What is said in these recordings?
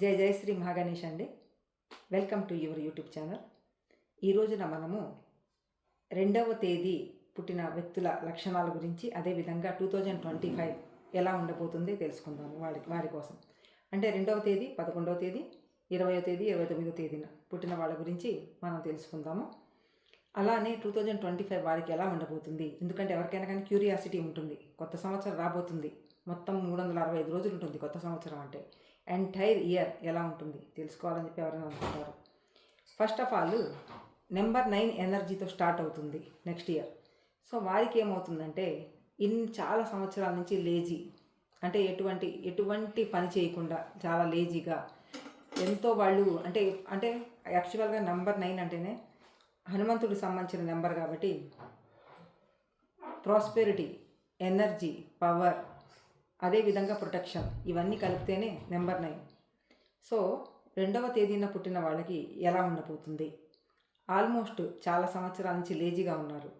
జై జై శ్రీ మహాగణేష్ అండి. Welcome to your YouTube channel. ఈ రోజున మనము రెండవ తేదీ పుట్టిన వ్యక్తుల లక్షణాల గురించి అదేవిధంగా టూ థౌజండ్ ట్వంటీ ఫైవ్ ఎలా ఉండబోతుంది తెలుసుకుందాము వారి వారి కోసం. అంటే రెండవ తేదీ పదకొండవ తేదీ ఇరవయో తేదీ ఇరవై తొమ్మిదో తేదీన పుట్టిన వాళ్ళ గురించి మనం తెలుసుకుందాము. అలానే టూ థౌజండ్ ట్వంటీ ఫైవ్ వారికి ఎలా ఉండబోతుంది? ఎందుకంటే ఎవరికైనా కానీ క్యూరియాసిటీ ఉంటుంది. కొత్త సంవత్సరం రాబోతుంది. మొత్తం మూడు వందల అరవై ఐదు రోజులు ఉంటుంది కొత్త సంవత్సరం అంటే. ఎంటైర్ ఇయర్ ఎలా ఉంటుంది? తెలుసుకోవాలని చెప్పి ఎవరైనా అనుకుంటారు. First of all number nine ఎనర్జీతో స్టార్ట్ అవుతుంది నెక్స్ట్ ఇయర్ సో వారికి ఏమవుతుందంటే ఇన్ చాలా సంవత్సరాల నుంచి లేజీ అంటే ఎటువంటి ఎటువంటి పని చేయకుండా చాలా లేజీగా ఎంతో వాళ్ళు అంటే అంటే యాక్చువల్గా నెంబర్ నైన్ అంటేనే హనుమంతుడికి సంబంధించిన నెంబర్ కాబట్టి ప్రాస్పెరిటీ ఎనర్జీ పవర్ అదేవిధంగా ప్రొటెక్షన్. ఇవన్నీ కలిపితేనే నెంబర్ నైన్. సో రెండవ తేదీన పుట్టిన వాళ్ళకి ఎలా ఉండబోతుంది? ఆల్మోస్ట్ చాలా సంవత్సరాల నుంచి లేజీగా ఉన్నారు.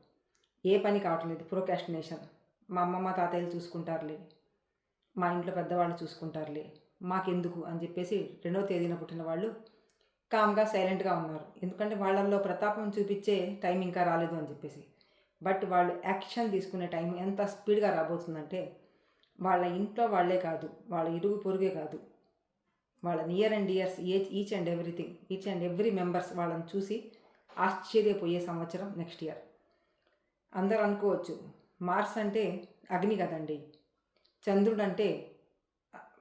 ఏ పని కావట్లేదు. ప్రోకాస్టినేషన్ మా అమ్మమ్మ తాతయ్యలు చూసుకుంటారులే. మా ఇంట్లో పెద్దవాళ్ళు చూసుకుంటారులే. మాకెందుకు అని చెప్పేసి రెండవ తేదీన పుట్టిన వాళ్ళు కామ్గా సైలెంట్గా ఉన్నారు. ఎందుకంటే వాళ్ళల్లో ప్రతాపం చూపించే టైం ఇంకా రాలేదు అని చెప్పేసి. బట్ వాళ్ళు యాక్షన్ తీసుకునే టైం ఎంత స్పీడ్గా రాబోతుందంటే వాళ్ళ ఇంట్లో వాళ్ళే కాదు వాళ్ళ ఇరుగు పొరుగే కాదు. వాళ్ళ near and years each each and everything each and every members వాళ్ళని చూసి ఆశ్చర్యపోయే సంవత్సరం నెక్స్ట్ ఇయర్ అందరూ అనుకోవచ్చు మార్స్ అంటే అగ్ని కదండి చంద్రుడు అంటే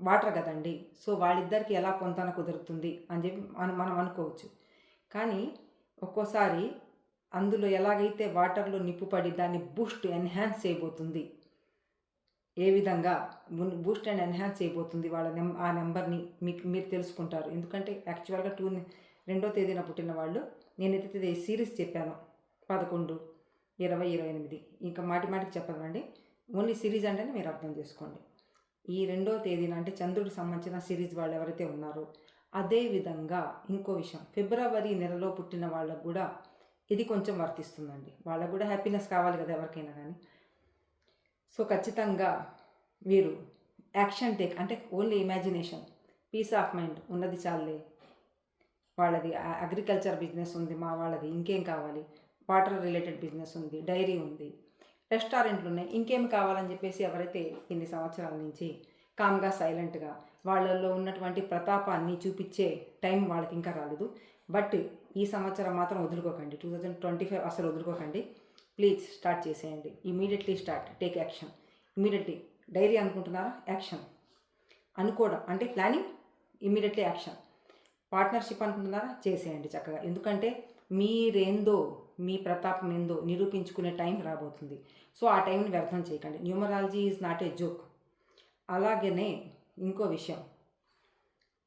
వాటర్ కదండి సో వాళ్ళిద్దరికి ఎలా పొంతన కుదురుతుంది అని చెప్పి మనం మనం అనుకోవచ్చు. కానీ ఒక్కోసారి అందులో ఎలాగైతే వాటర్లో నిప్పుపడి దాన్ని బూస్ట్ ఎన్హాన్స్ చేయబోతుంది ఏ విధంగా బూస్ట్ అండ్ ఎన్హాన్స్ అయిపోతుంది వాళ్ళ నెం ఆ నెంబర్ని మీకు మీరు తెలుసుకుంటారు. ఎందుకంటే యాక్చువల్గా టూ రెండో తేదీన పుట్టిన వాళ్ళు నేనైతే సిరీస్ చెప్పాను. పదకొండు ఇరవై ఇరవై ఎనిమిది. ఇంకా మాటి మాటికి చెప్పదండి ఓన్లీ సిరీస్ అంటేనే మీరు అర్థం చేసుకోండి. ఈ రెండో తేదీన అంటే చంద్రుడికి సంబంధించిన సిరీస్ వాళ్ళు ఎవరైతే ఉన్నారో అదే విధంగా ఇంకో విషయం. ఫిబ్రవరి నెలలో పుట్టిన వాళ్ళకు కూడా ఇది కొంచెం వర్తిస్తుందండి. వాళ్ళకు కూడా హ్యాపీనెస్ కావాలి కదా ఎవరికైనా కానీ సో ఖచ్చితంగా వీరు యాక్షన్ టేక్ అంటే only imagination peace of mind ఉన్నది చాలే. వాళ్ళది అగ్రికల్చర్ బిజినెస్ ఉంది మా వాళ్ళది ఇంకేం కావాలి? వాటర్ రిలేటెడ్ బిజినెస్ ఉంది డైరీ ఉంది రెస్టారెంట్లు ఉన్నాయి ఇంకేం కావాలని చెప్పేసి ఎవరైతే ఇన్ని సంవత్సరాల నుంచి కామ్గా సైలెంట్గా వాళ్ళల్లో ఉన్నటువంటి ప్రతాపాన్ని చూపించే టైం వాళ్ళకి ఇంకా రాలేదు. బట్ ఈ సంవత్సరం మాత్రం వదులుకోకండి. టూ థౌజండ్ ట్వంటీ ఫైవ్ అసలు వదులుకోకండి. ప్లీజ్ స్టార్ట్ చేసేయండి. Immediately start take action immediately diary అనుకుంటున్నారా? యాక్షన్ అనుకోవడం. అంటే ప్లానింగ్ ఇమీడియట్లీ యాక్షన్ పార్ట్నర్షిప్ అనుకుంటున్నారా? చేసేయండి చక్కగా. ఎందుకంటే మీరేందో మీ ప్రతాపం ఏందో నిరూపించుకునే టైం రాబోతుంది. సో ఆ టైంని వ్యర్థం చేయకండి. Numerology is not a joke అలాగనే ఇంకో విషయం.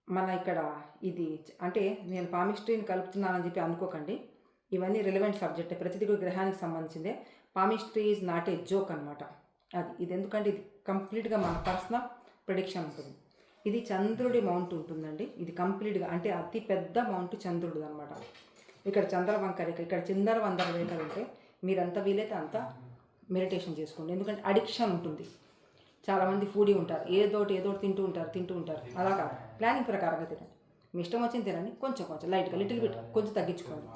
మన ఇక్కడ ఇది అంటే నేను పామిస్ట్రీని కలుపుతున్నానని చెప్పి అనుకోకండి. ఇవన్నీ రిలవెంట్ సబ్జెక్టే ప్రతిదీ కూడా గ్రహానికి సంబంధించిందే. Palmistry is not a joke అనమాట అది ఇది ఎందుకంటే ఇది కంప్లీట్గా మన పర్సనల్ ప్రొడిక్షన్ ఉంటుంది. ఇది చంద్రుడి మౌంట్ ఉంటుందండి. ఇది కంప్లీట్గా అంటే అతి పెద్ద మౌంట్ చంద్రుడిది అనమాట ఇక్కడ చంద్రవంక రేఖ ఇక్కడ చిందర వందర రేఖలు ఉంటే మీరంత వీలైతే అంత మెడిటేషన్ చేసుకోండి. ఎందుకంటే అడిక్షన్ ఉంటుంది. చాలామంది ఫుడీ ఉంటారు. ఏదోటి ఏదోటి తింటూ ఉంటారు తింటూ ఉంటారు. అలా కాదు. ప్లానింగ్ ప్రకారంగా తినండి. మీ ఇష్టం వచ్చింది తినండి. కొంచెం కొంచెం లైట్గా లిటిల్ బిట్ కొంచెం తగ్గించుకోండి.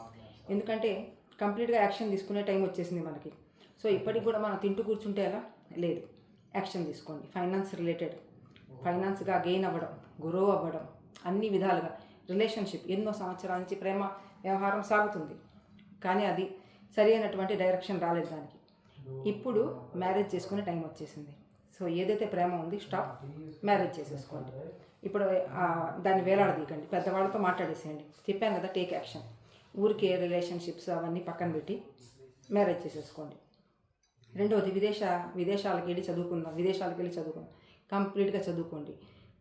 ఎందుకంటే కంప్లీట్గా యాక్షన్ తీసుకునే టైం వచ్చేసింది మనకి. సో ఇప్పటికి కూడా మనం తింటూ కూర్చుంటే ఎలా లేదు. యాక్షన్ తీసుకోండి. Finance related. ఫైనాన్స్గా గెయిన్ అవ్వడం గ్రో అవ్వడం అన్ని విధాలుగా. రిలేషన్షిప్ ఎన్నో సంవత్సరాల నుంచి ప్రేమ వ్యవహారం సాగుతుంది. కానీ అది సరి అయినటువంటి డైరెక్షన్ రాలేదు దానికి. ఇప్పుడు మ్యారేజ్ చేసుకునే టైం వచ్చేసింది. సో ఏదైతే ప్రేమ ఉంది స్టాప్ మ్యారేజ్ చేసేసుకోండి. ఇప్పుడు దాన్ని వేలాడదీయకండి. పెద్దవాళ్ళతో మాట్లాడేసేయండి. చెప్పాను కదా టేక్ యాక్షన్. ఊరికే రిలేషన్షిప్స్ అవన్నీ పక్కన పెట్టి మ్యారేజ్ చేసేసుకోండి. రెండవది విదేశ విదేశాలకు వెళ్ళి చదువుకుందాం విదేశాలకు వెళ్ళి చదువుకుందాం. కంప్లీట్గా చదువుకోండి.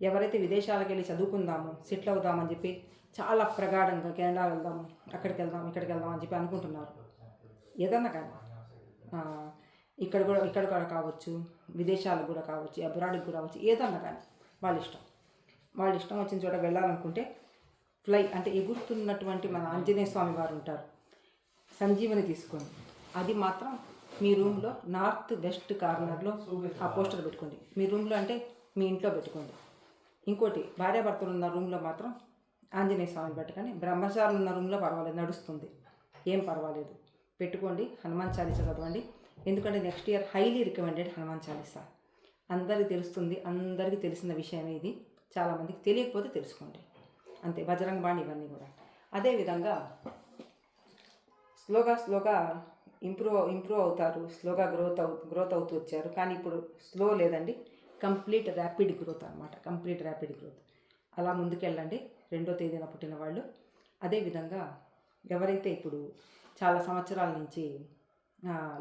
ఎవరైతే విదేశాలకు వెళ్ళి చదువుకుందాము సెటిల్ అవుదామని చెప్పి చాలా ప్రగాఢంగా కెనడా వెళ్దాము అక్కడికి వెళ్దాం ఇక్కడికి వెళ్దాం అని చెప్పి అనుకుంటున్నారు. ఏదన్నా కానీ ఇక్కడ కూడా ఇక్కడ కూడా కావచ్చు విదేశాలకు కూడా కావచ్చు అబ్రాడ్కి కూడా కావచ్చు ఏదన్నా కానీ వాళ్ళ ఇష్టం. వాళ్ళ ఇష్టం వచ్చిన చోట వెళ్ళాలనుకుంటే ఫ్లై అంటే ఎగురుతున్నటువంటి మన ఆంజనేయ స్వామి వారు ఉంటారు. సంజీవని తీసుకోండి అది మాత్రం మీ రూమ్లో నార్త్ వెస్ట్ కార్నర్లో ఆ పోస్టర్ పెట్టుకోండి. మీ రూమ్లో అంటే మీ ఇంట్లో పెట్టుకోండి. ఇంకోటి భార్యాభర్తలు ఉన్న రూమ్లో మాత్రం ఆంజనేయ స్వామిని పెట్టకండి. బ్రహ్మచారులు ఉన్న రూమ్లో పర్వాలేదు నడుస్తుంది. ఏం పర్వాలేదు. పెట్టుకోండి హనుమాన్ చాలీసా చదవండి. ఎందుకంటే next year highly recommended Hanuman Chalisa. అందరికీ తెలుస్తుంది అందరికీ తెలిసిన విషయం ఇది. చాలామందికి తెలియకపోతే తెలుసుకోండి. అంతే బజరంగ బాణి ఇవన్నీ కూడా. అదేవిధంగా స్లోగా స్లోగా ఇంప్రూవ్ ఇంప్రూవ్ అవుతారు స్లోగా గ్రోత్ అవు గ్రోత్ అవుతూ వచ్చారు. కానీ ఇప్పుడు స్లో లేదండి కంప్లీట్ ర్యాపిడ్ గ్రోత్ అనమాట కంప్లీట్ ర్యాపిడ్ గ్రోత్. అలా ముందుకెళ్ళండి రెండో తేదీన పుట్టిన వాళ్ళు. అదేవిధంగా ఎవరైతే ఇప్పుడు చాలా సంవత్సరాల నుంచి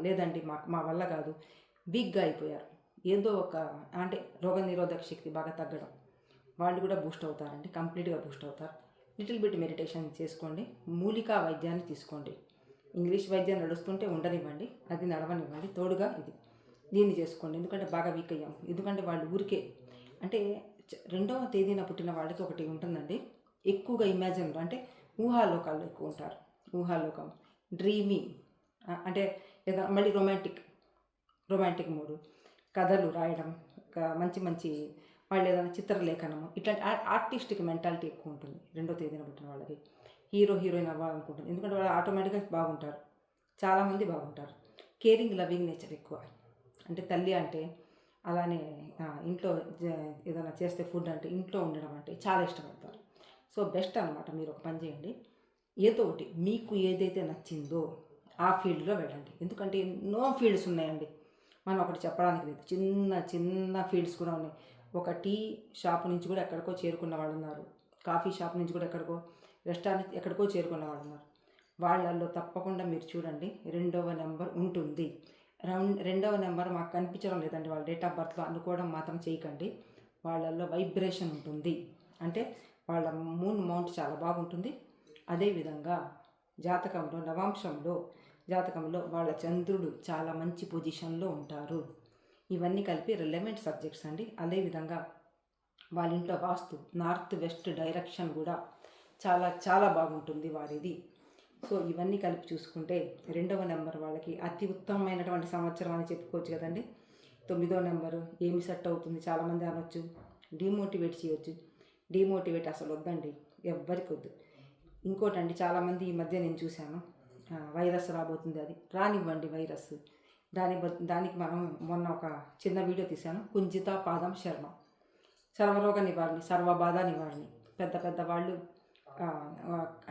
లేదండి మా మా వల్ల కాదు వీక్గా అయిపోయారు. ఏదో ఒక అంటే రోగ నిరోధక శక్తి బాగా తగ్గడం. వాళ్ళు కూడా బూస్ట్ అవుతారండి కంప్లీట్గా బూస్ట్ అవుతారు. లిటిల్ బిట్ మెడిటేషన్ చేసుకోండి మూలికా వైద్యాన్ని తీసుకోండి. ఇంగ్లీష్ వైద్యం నడుస్తుంటే ఉండనివ్వండి అది నడవనివ్వండి తోడుగా ఇది దీన్ని చేసుకోండి. ఎందుకంటే బాగా వీక్ అయ్యాం. ఎందుకంటే వాళ్ళు ఊరికే అంటే రెండవ తేదీన పుట్టిన వాళ్ళకి ఒకటి ఉంటుందండి. ఎక్కువగా ఇమాజిన్ అంటే ఊహాలోకాల్లో ఎక్కువ ఉంటారు. ఊహాలోకం డ్రీమీ అంటే ఏదో మళ్ళీ రొమాంటిక్ రొమాంటిక్ మూడు కథలు రాయడం ఇంకా మంచి మంచి వాళ్ళు ఏదైనా చిత్రలేఖనము ఇట్లాంటి ఆర్టిస్టిక్ మెంటాలిటీ ఎక్కువ ఉంటుంది రెండో తేదీన పుట్టిన వాళ్ళకి. హీరో హీరోయిన్ అవ్వాలనుకుంటుంది. ఎందుకంటే వాళ్ళు ఆటోమేటిక్గా బాగుంటారు. చాలామంది బాగుంటారు. కేరింగ్ లవింగ్ నేచర్ ఎక్కువ. అంటే తల్లి అంటే అలానే ఇంట్లో ఏదైనా చేస్తే ఫుడ్ అంటే ఇంట్లో ఉండడం అంటే చాలా ఇష్టపడతారు. సో బెస్ట్ అనమాట మీరు ఒక పని చేయండి. ఏదో ఒకటి మీకు ఏదైతే నచ్చిందో ఆ ఫీల్డ్లో వెళ్ళండి. ఎందుకంటే ఎన్నో ఫీల్డ్స్ ఉన్నాయండి. మనం ఒకటి చెప్పడానికి లేదు. చిన్న చిన్న ఫీల్డ్స్ కూడా ఉన్నాయి. ఒక టీ షాప్ నుంచి కూడా ఎక్కడికో చేరుకున్న వాళ్ళు ఉన్నారు కాఫీ షాప్ నుంచి కూడా ఎక్కడికో రెస్టారెంట్ ఎక్కడికో చేరుకున్న వాళ్ళు ఉన్నారు వాళ్ళల్లో తప్పకుండా మీరు చూడండి రెండవ నెంబర్ ఉంటుంది. రౌండ్ రెండవ నెంబర్ మాకు కనిపించడం లేదండి వాళ్ళ డేట్ ఆఫ్ బర్త్లో అనుకోవడం మాత్రం చేయకండి. వాళ్ళల్లో వైబ్రేషన్ ఉంటుంది. అంటే వాళ్ళ మూన్ మౌంట్ చాలా బాగుంటుంది. అదేవిధంగా జాతకంలో నవాంశంలో జాతకంలో వాళ్ళ చంద్రుడు చాలా మంచి పొజిషన్లో ఉంటారు. ఇవన్నీ కలిపి రిలవెంట్ సబ్జెక్ట్స్ అండి. అదేవిధంగా వాళ్ళ ఇంట్లో వాస్తు నార్త్ వెస్ట్ డైరెక్షన్ కూడా చాలా చాలా బాగుంటుంది వారిది. సో ఇవన్నీ కలిపి చూసుకుంటే రెండవ నెంబర్ వాళ్ళకి అతి ఉత్తమమైనటువంటి సంవత్సరం అని చెప్పుకోవచ్చు కదండి. తొమ్మిదో నెంబరు ఏమి సెట్ అవుతుంది చాలామంది అనొచ్చు డిమోటివేట్ చేయొచ్చు. డిమోటివేట్ అసలు వద్దండి ఎవ్వరికి వద్దు. ఇంకోటండి చాలామంది ఈ మధ్య నేను చూశాను. వైరస్ రాబోతుంది అది. రానివ్వండి వైరస్. దాని దానికి మనం మొన్న ఒక చిన్న వీడియో తీశాను. కుంజిత పాదం శర్మ. సర్వరోగ నివారణ సర్వబాధ నివారణ. పెద్ద పెద్ద వాళ్ళు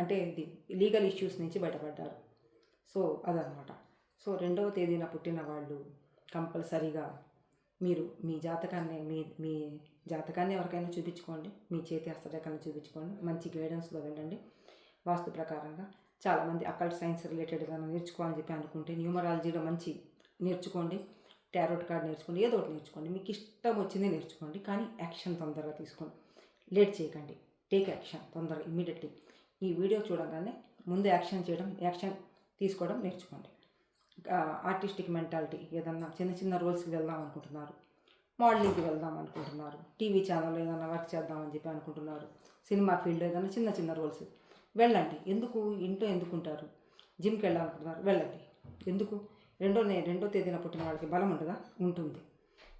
అంటే ఇది లీగల్ ఇష్యూస్ నుంచి బయటపడ్డారు. సో అదనమాట సో రెండవ తేదీన పుట్టిన వాళ్ళు కంపల్సరీగా మీరు మీ జాతకాన్ని మీ మీ జాతకాన్ని ఎవరికైనా చూపించుకోండి. మీ చేతి హస్తరేఖలను చూపించుకోండి. మంచి గైడెన్స్లో వెళ్ళండి. వాస్తు ప్రకారంగా చాలామంది అకల్ట్ సైన్స్ రిలేటెడ్ నేర్చుకోవాలని చెప్పి అనుకుంటే న్యూమరాలజీలో మంచి నేర్చుకోండి. టారోట్ కార్డ్ నేర్చుకోండి. ఏదో ఒకటి నేర్చుకోండి. మీకు ఇష్టం వచ్చింది నేర్చుకోండి. కానీ యాక్షన్ తొందరగా తీసుకోండి. లేట్ చేయకండి. టేక్ యాక్షన్ తొందరగా ఇమ్మీడియట్లీ. ఈ వీడియో చూడగానే ముందు యాక్షన్ చేయడం యాక్షన్ తీసుకోవడం నేర్చుకోండి. ఆర్టిస్టిక్ మెంటాలిటీ ఏదన్నా చిన్న చిన్న రోల్స్కి వెళ్దాం అనుకుంటున్నారు. మోడలింగ్కి వెళ్దాం అనుకుంటున్నారు. టీవీ ఛానల్లో ఏదైనా వర్క్ చేద్దామని చెప్పి అనుకుంటున్నారు. సినిమా ఫీల్డ్ ఏదైనా చిన్న చిన్న రోల్స్. వెళ్ళండి. ఎందుకు? ఇంట్లో ఎందుకుంటారు జిమ్కి వెళ్ళాలనుకుంటున్నారు. వెళ్ళండి. ఎందుకు? రెండో నే- రెండో తేదీన పుట్టిన వాళ్ళకి బలం ఉండదా? ఉంటుంది.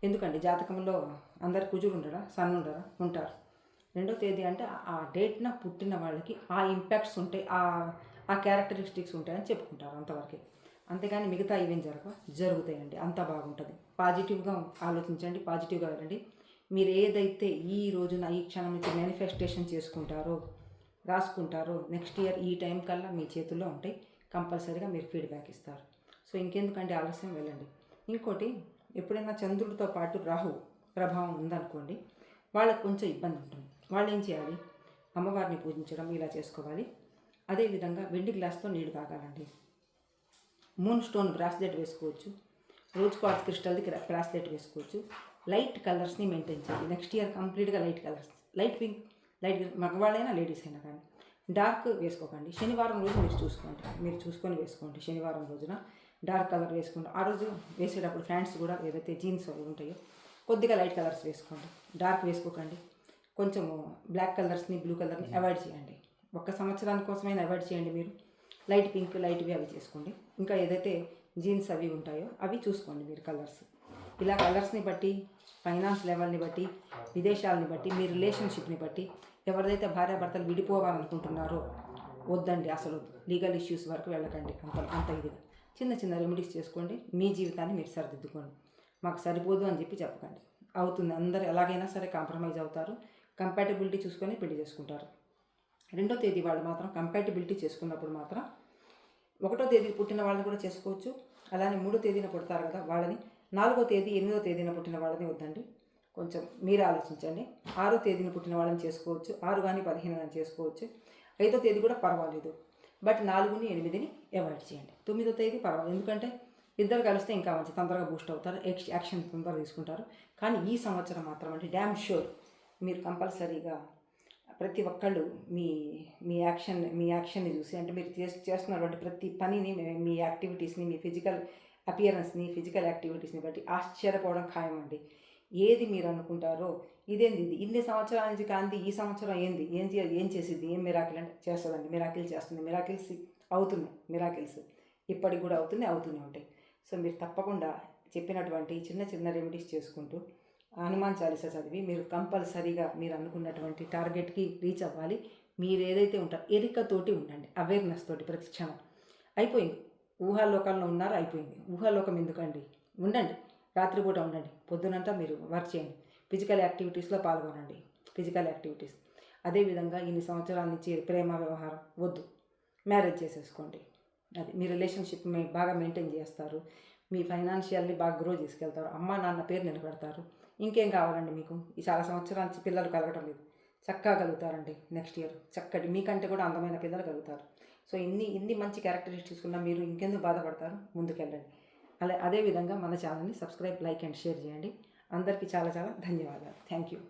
ఎందుకండి? జాతకంలో అందరు కుజుడు ఉండరా? సన్ ఉండరా? ఉంటారు. రెండో తేదీ అంటే ఆ డేట్న పుట్టిన వాళ్ళకి ఆ ఇంపాక్ట్స్ ఉంటాయి ఆ ఆ క్యారెక్టరిస్టిక్స్ ఉంటాయని చెప్పుకుంటారు అంతవరకే. అంతేగాని మిగతా ఇవేం జరగ జరుగుతాయండి. అంత బాగుంటుంది. పాజిటివ్గా ఆలోచించండి. పాజిటివ్గా వెళ్ళండి. మీరు ఏదైతే ఈ రోజున ఈ క్షణం నుంచి మేనిఫెస్టేషన్ చేసుకుంటారో రాసుకుంటారో నెక్స్ట్ ఇయర్ ఈ టైం కల్లా మీ చేతుల్లో ఉంటాయి కంపల్సరీగా మీరు ఫీడ్బ్యాక్ ఇస్తారు. సో ఇంకెందుకంటే ఆలస్యం వెళ్ళండి. ఇంకోటి ఎప్పుడైనా చంద్రుడితో పాటు రాహు ప్రభావం ఉందనుకోండి వాళ్ళకి కొంచెం ఇబ్బంది ఉంటుంది. వాళ్ళు ఏం చేయాలి? అమ్మవారిని పూజించడం ఇలా చేసుకోవాలి. అదేవిధంగా వెండి గ్లాస్తో నీళ్ళు తాగాలండి. మూన్ స్టోన్ బ్రాస్లెట్ వేసుకోవచ్చు. రోజ్ క్వార్ట్స్ క్రిస్టల్ది బ్రాస్లెట్ వేసుకోవచ్చు. లైట్ కలర్స్ని మెయింటైన్ చేయాలి. నెక్స్ట్ ఇయర్ కంప్లీట్గా light colours. Light pink light మగవాళ్ళైనా ladies అయినా కానీ. డార్క్ వేసుకోకండి. శనివారం రోజు మీరు చూసుకోండి. మీరు చూసుకొని వేసుకోండి శనివారం రోజున. డార్క్ కలర్ వేసుకోండి. ఆ రోజు వేసేటప్పుడు ఫ్యాంట్స్ కూడా ఏదైతే జీన్స్ అవి ఉంటాయో కొద్దిగా లైట్ కలర్స్ వేసుకోండి. డార్క్ వేసుకోకండి. కొంచెం బ్లాక్ కలర్స్ని బ్లూ కలర్ని అవాయిడ్ చేయండి. ఒక్క సంవత్సరాని కోసమైనా అవాయిడ్ చేయండి మీరు. లైట్ పింక్ లైట్వి అవి చేసుకోండి. ఇంకా ఏదైతే జీన్స్ అవి ఉంటాయో అవి చూసుకోండి మీరు కలర్స్. ఇలా కలర్స్ని బట్టి ఫైనాన్స్ లెవెల్ని బట్టి విదేశాలని బట్టి మీ రిలేషన్షిప్ని బట్టి ఎవరిదైతే భార్యాభర్తలు విడిపోవాలనుకుంటున్నారో వద్దండి. అసలు లీగల్ ఇష్యూస్ వరకు వెళ్ళకండి. అంత అంత ఇదిగా. చిన్న చిన్న రెమెడీస్ చేసుకోండి. మీ జీవితాన్ని మీరు సరిదిద్దుకోండి. మాకు సరిపోదు అని చెప్పి చెప్పకండి. అవుతుంది. అందరు ఎలాగైనా సరే కాంప్రమైజ్ అవుతారు. కంపాటబిలిటీ చూసుకొని పెళ్ళి చేసుకుంటారు. రెండో తేదీ వాళ్ళు మాత్రం కంపాటబిలిటీ చేసుకున్నప్పుడు మాత్రం ఒకటో తేదీ పుట్టిన వాళ్ళని కూడా చేసుకోవచ్చు. అలానే మూడో తేదీన పుడతారు కదా వాళ్ళని. నాలుగో తేదీ ఎనిమిదో తేదీన పుట్టిన వాళ్ళని వద్దండి. కొంచెం మీరు ఆలోచించండి. ఆరో తేదీన పుట్టిన వాళ్ళని చేసుకోవచ్చు. ఆరు కానీ పదిహేను కానీ చేసుకోవచ్చు. ఐదో తేదీ కూడా పర్వాలేదు. బట్ నాలుగుని ఎనిమిదిని అవాయిడ్ చేయండి. తొమ్మిదో తేదీ పర్వాలేదు. ఎందుకంటే ఇద్దరు కలిస్తే ఇంకా మంచి తొందరగా బూస్ట్ అవుతారు ఎక్స్ యాక్షన్ తొందరగా తీసుకుంటారు. కానీ ఈ సంవత్సరం మాత్రం అంటే డ్యామ్ షూర్ మీరు కంపల్సరీగా ప్రతి ఒక్కళ్ళు మీ మీ యాక్షన్ మీ యాక్షన్ని చూసి అంటే మీరు చేస్తున్నటువంటి ప్రతి పనిని మీ- మీ యాక్టివిటీస్ని మీ ఫిజికల్ అపియరెన్స్ని ఫిజికల్ యాక్టివిటీస్ని బట్టి ఆశ్చర్యపోవడం ఖాయం అండి ఏది మీరు అనుకుంటారో ఇదేంది ఇది? ఇన్ని సంవత్సరాల నుంచి కాంతి ఈ సంవత్సరం ఏంది? ఏం ఏం చేసింది ఏం మిరాకిల్ అంటే చేస్తుందండి. మిరాకిల్ చేస్తుంది. మిరాకిల్స్ అవుతున్నాయి. మిరాకిల్స్ ఇప్పటికి కూడా అవుతున్నాయి అవుతూనే ఉంటాయి. సో మీరు తప్పకుండా చెప్పినటువంటి చిన్న చిన్న రెమెడీస్ చేసుకుంటూ హనుమాన్ చాలీసా చదివి మీరు కంపల్సరీగా మీరు అనుకున్నటువంటి టార్గెట్కి రీచ్ అవ్వాలి. మీరు ఏదైతే ఉంటారో ఎరికతోటి ఉండండి. అవేర్నెస్ తోటి ప్రతి క్షణం అయిపోయింది ఊహాలోకంలో ఉన్నారో అయిపోయింది. ఊహాలోకం ఎందుకండి? ఉండండి. రాత్రిపూట ఉండండి. పొద్దునంతా మీరు వర్క్ చేయండి. ఫిజికల్ యాక్టివిటీస్లో పాల్గొనండి. ఫిజికల్ యాక్టివిటీస్ అదేవిధంగా ఇన్ని సంవత్సరాల నుంచి ప్రేమ వ్యవహారం వద్దు. మ్యారేజ్ చేసేసుకోండి. అది మీ రిలేషన్షిప్ మీ బాగా మెయింటైన్ చేస్తారు. మీ ఫైనాన్షియల్ని బాగా గ్రో తీసుకెళ్తారు అమ్మ నాన్న పేరు నిలబెడతారు. ఇంకేం కావాలండి మీకు? ఈ చాలా సంవత్సరాల నుంచి పిల్లలు కలగటం లేదు. చక్కగా కలుగుతారండి నెక్స్ట్ ఇయర్ చక్కటి మీకంటే కూడా అందమైన పిల్లలు కలుగుతారు. సో ఇన్ని ఇన్ని మంచి క్యారెక్టరిస్టిక్స్ ఉన్న మీరు ఇంకెందుకు బాధపడతారు? ముందుకెళ్ళండి. అలా అదేవిధంగా మన ఛానల్ని సబ్స్క్రైబ్ లైక్ అండ్ షేర్ చేయండి. అందరికీ చాలా చాలా ధన్యవాదాలు. Thank you.